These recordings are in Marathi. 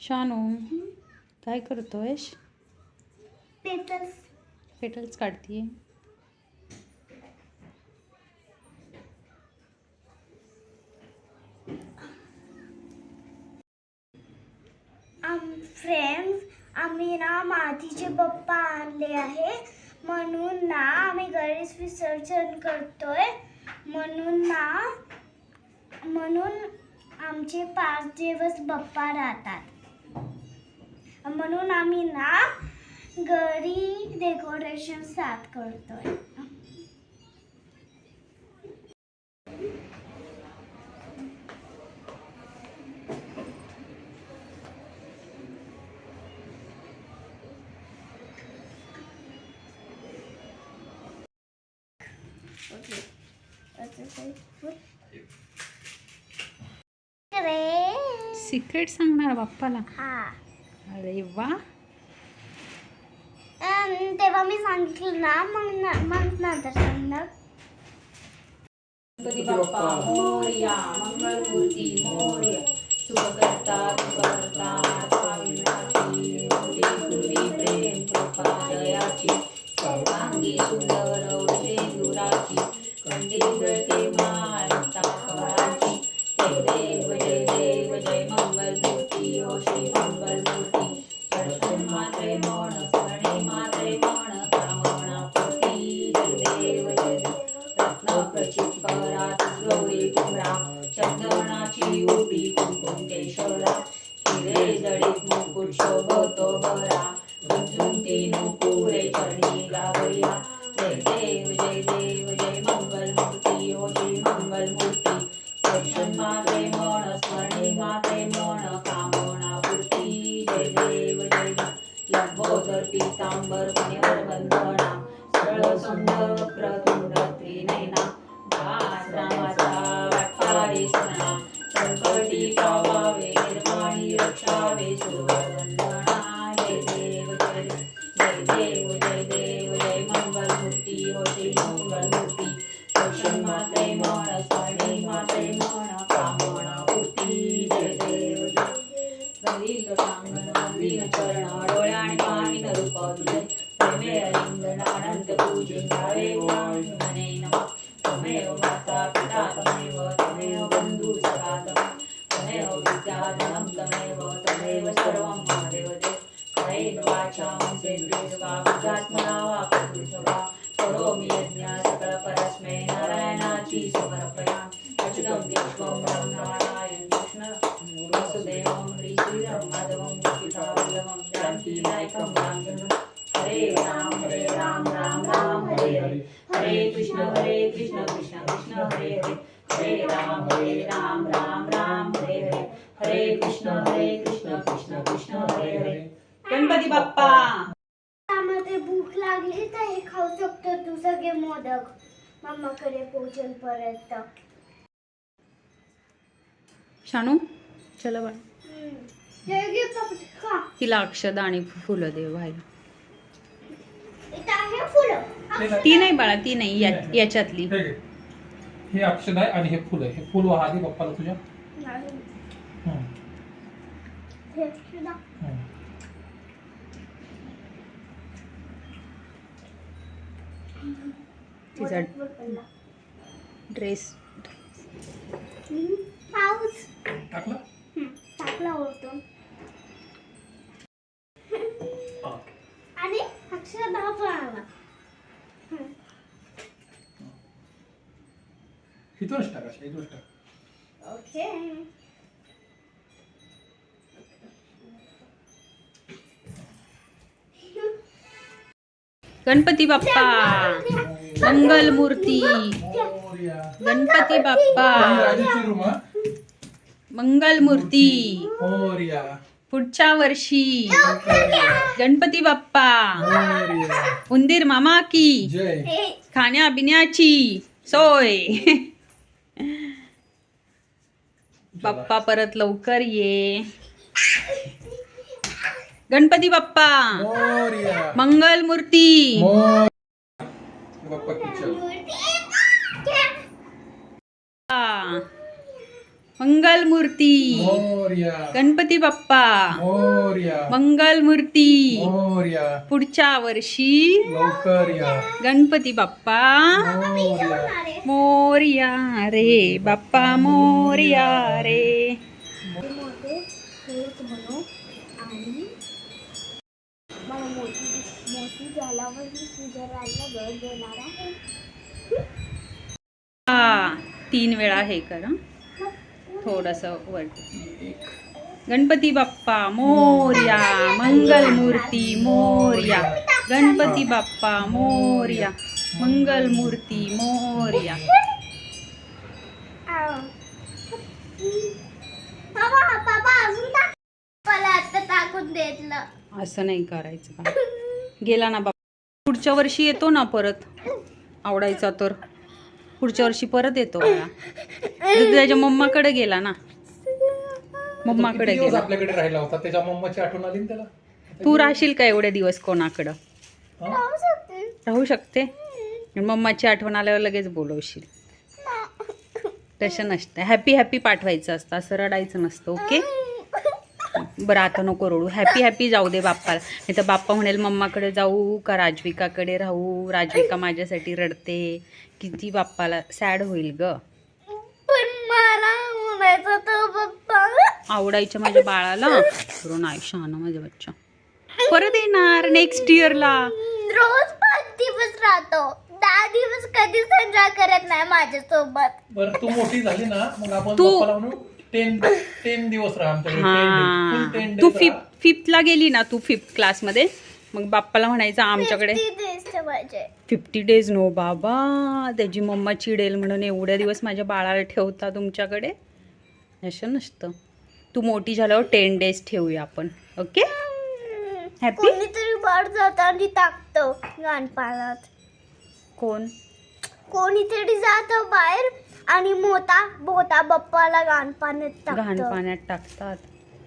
शानू काय करतोयस? पेटल्स पेटल्स काढतीये. आम फ्रेंड्स आम्ही ना मातीचे पप्पा आणले आहे. म्हणून ना आम्ही गणेश विसर्जन करतोय. म्हणून ना म्हणून आमचे पाच दिवस बाप्पा राहतात. म्हणून आम्ही ना घरी डेकोरेशन स्टार्ट करतोय. सिक्रेट सांगणार बाप्पाला. हा. अरे वा. अं, तेव्हा मी सांगितलं ना मग न- मग नंतर सांगणार. गणपती बाप्पा मोरया मंगलमूर्ती मोरया. सुखकर्ता दर्शन मन स्मरणे मात्रे मन कामना पूर्ती जय देव जय लंबोदर बंधना सरळ सुंदर वक्रतुंड त्रिनयना. दास रामाचा वाटपारी सणा संकटी पावावे निर्माणी रक्षावे सुरवंदना रूप तुझे प्रेमे नमः त्वमेव माता पिता त्वमेव त्वमेव सखा त्वमेव त्वमेव विद्याधनं त्वमेव त्वमेव सर्वं वा वा करोमि नारायणाची अच्युतं विश्वं ब्रह्मणारायण कृष्ण वासुदेवं माधवं हरे कृष्ण हरे कृष्ण कृष्ण कृष्ण हरे हरे. गणपती बाप्पा! त्यामध्ये भूक लागली तर हे खाऊ शकतो तू सगळे मोदक. मम्माकडे पोहोचेल पर्यंत शानू चला बाळ. हे. तिला अक्षदा आणि फुलं दे फुलं. ती नाही बाळा ती नाही या- याच्यातली. हे. हे अक्षद आहे आणि हे फुल आहे. हे फुल वाहा दे पप्पाला तुझ्या नाही. हं, सुद्धा. तिचा. ड्रेस. पाऊस टाकलं. टाकला होतो. आणि अक्षरशः पण आला हम्म. इथूनच टाक अशा इथूनच टाक ओके गणपती बाप्पा. मंगल मूर्ती गणपती बाप्पा. मंगल मूर्ती पुढच्या वर्षी. गणपती बाप्पा. उंदीर मामा की. खाण्या सोय. बाप्पा परत लवकर ये. गणपती बाप्पा. मोरया. मंगल मूर्ती मोर बाप्पा किचन. मूर्ती आ. मंगल मूर्ती मोर्या. गणपती बाप्पा. मोर्या. मंगल मूर्ती मोर्या. पुढच्या वर्षी लवकर या गणपती बाप्पा. मोर्या. मोर्या रे बाप्पा मोर्या रे. हा तीन वेळा हे कर. थोडंसं वर. गणपती बाप्पा मोर्या मंगल मूर्ती मोर्या. गणपती बाप्पा मोर्या. मंगल मूर्ती मोर्या असं नाही करायचं गेला ना बाप्पा. पुढच्या वर्षी येतो ना परत. आवडायचा तर. पुढच्या वर्षी परत येतो तर त्याच्या मम्माकडे गेला ना. मम्माकडे दिवस गेला. आपल्याकडे राहिला होता? त्याच्या मम्माची आठवण आली ना त्याला? तू राहशील का एवढे दिवस कोणाकडं? हा? राहू शकते. राहू शकते मम्माची आठवण आल्यावर लगेच बोलवशील. तसं नसतं हॅपी हॅपी पाठवायचं असतं. असं रडायचं नसतं. ओके बरं आता नको रडू. हॅपी हॅपी जाऊ दे बाप्पाला. नाही तर बाप्पा म्हणेल मम्माकडे जाऊ का राजविकाकडे राहू? राजविका माझ्यासाठी रडते. किती बाप्पाला सॅड होईल ग. पण मला म्हणायचं तो पप्पा आवडायच्या माझ्या बाळाला. करून नाही शहाणा माझ्या बच्चा. परत येणार नेक्स्ट इयरला रोज पाच दिवस राहतो. दहा दिवस कधीच एन्जॉय करत नाही माझ्यासोबत. बरं तू मोठी झाली ना मग आपण तू- टेन टेन दिवस राहा आमच्याकडे टेन तू फिफ्थ फिफ्थला गेली ना तू फिफ्थ क्लासमध्ये मग बाप्पाला म्हणायचं आमच्याकडे. फिफ्टी डेज नो बाबा. त्याची मम्मा चिडेल म्हणून एवढ्या दिवस माझ्या बाळाला ठेवता तुमच्याकडे? असं नसतं. तू मोठी झाल्यावर टेन डेज ठेवूया आपण. ओके हॅपी आणि टाकतो कोण? कोणीतरी जात बाहेर. आणि मोता मोता बाप्पाला घाण टाकतो. पाण्यात टाकतात.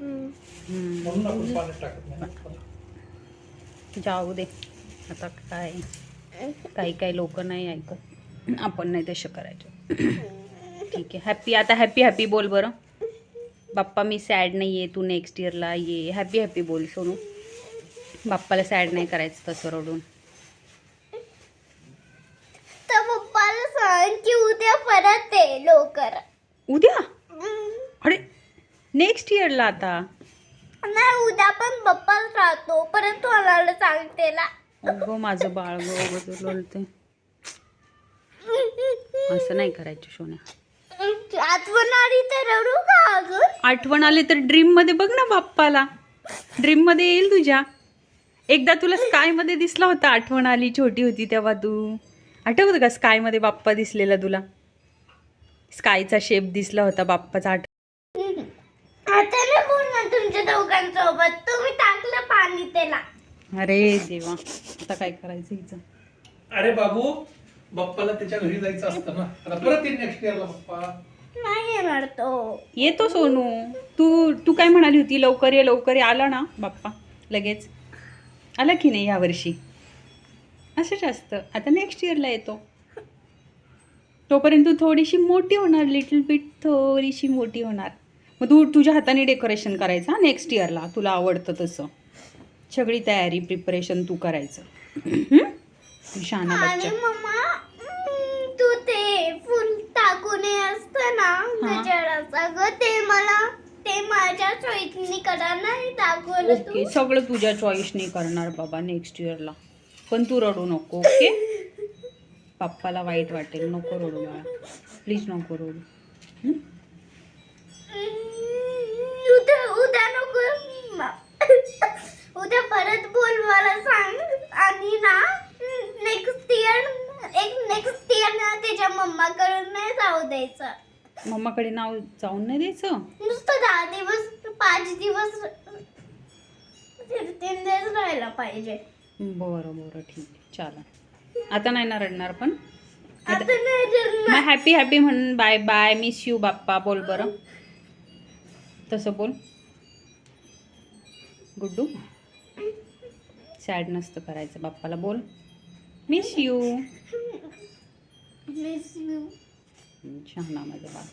हम्म. हम्म. म्हणून आपण पाण्यात टाकत नाही जाऊ दे. आता काय? काही काही लोक नाही ऐकत. आपण नाही तसं करायचं. ठीक आहे. हॅपी आता हॅपी हॅपी बोल बरं. बाप्पा मी सॅड नाही आहे तू नेक्स्ट इयरला ये. हॅपी हॅपी बोल सोनू. बाप्पाला सॅड नाही करायचं तसं रडून तर पप्पाला सांग की उद्या परत ये लवकर. उद्या. अरे नेक्स्ट इयरला आता? नाही उद्या पण पप्पाच राहतो. परत मला सांगते ना अगं माझं बाळ गो बोलते असं नाही करायचं सोन्या. आठवण आली तर रडू का अजून? आठवण आली तर ड्रीममध्ये बघ ना बाप्पाला. ड्रीममध्ये येईल तुझ्या. एकदा तुला स्कायमध्ये दिसला होता आठवण आली छोटी होती तेव्हा तू. आठवतं का स्कायमध्ये बाप्पा दिसलेला तुला? स्कायचा शेप दिसला होता बाप्पाचा आठ आता नाही बोलणार तुमच्या दोघांसोबत. तुम्ही टाकलं पाणी त्याला. अरे देवा आता काय करायचं हिचं? अरे बाबू बाप्पाला त्याच्या घरी जायचं असतं ना. आता परत येईल नेक्स्ट इयरला बाप्पा. नाही येणार तो. येतो सोनू. तू तू काय म्हणाली होती? लवकर ये लवकर ये. आला ना बाप्पा? लगेच. आला की नाही यावर्षी असंच असतं आता नेक्स्ट इयरला येतो. तोपर्यंत तू थोडीशी मोठी होणार लिटल बिट थोडीशी मोठी होणार. मग तू तुझ्या हाताने डेकोरेशन करायचं नेक्स्ट इयरला तुला आवडतं तसं. सगळी तयारी प्रिपरेशन तू करायचं. बच्चा. हम्म, तू ते फुल टाकून असतं ना ते मला ते माझ्या चॉईसनी करा नाही टाकून तू. ओके सगळं तुझ्या चॉईसने करणार बाबा नेक्स्ट इयरला पण तू रडू नको ओके? पप्पाला वाईट वाटेल. नको रडू बाळा. प्लीज नको रडू. उद्या नको. उद्या परत बोल मला सांग. आणि ना नेक्स्ट इयर एक नेक्स्ट इयर ना त्याच्या मम्माकडून नाही जाऊ द्यायचं. मम्माकडे नाव जाऊन नाही द्यायचं? नुसतं दहा दिवस पाच दिवस तीन दिवस राहायला पाहिजे. बरं बरं ठीक आहे. चालेल. आता नाही ना रडणार पण. मग हॅपी हॅपी म्हणून bye bye miss you Bappa बोल बरं. तसं बोल. गुड्डू. सॅड नसतं करायचं बाप्पाला बोल. Miss you Miss you. शहाणा माझा बाळ.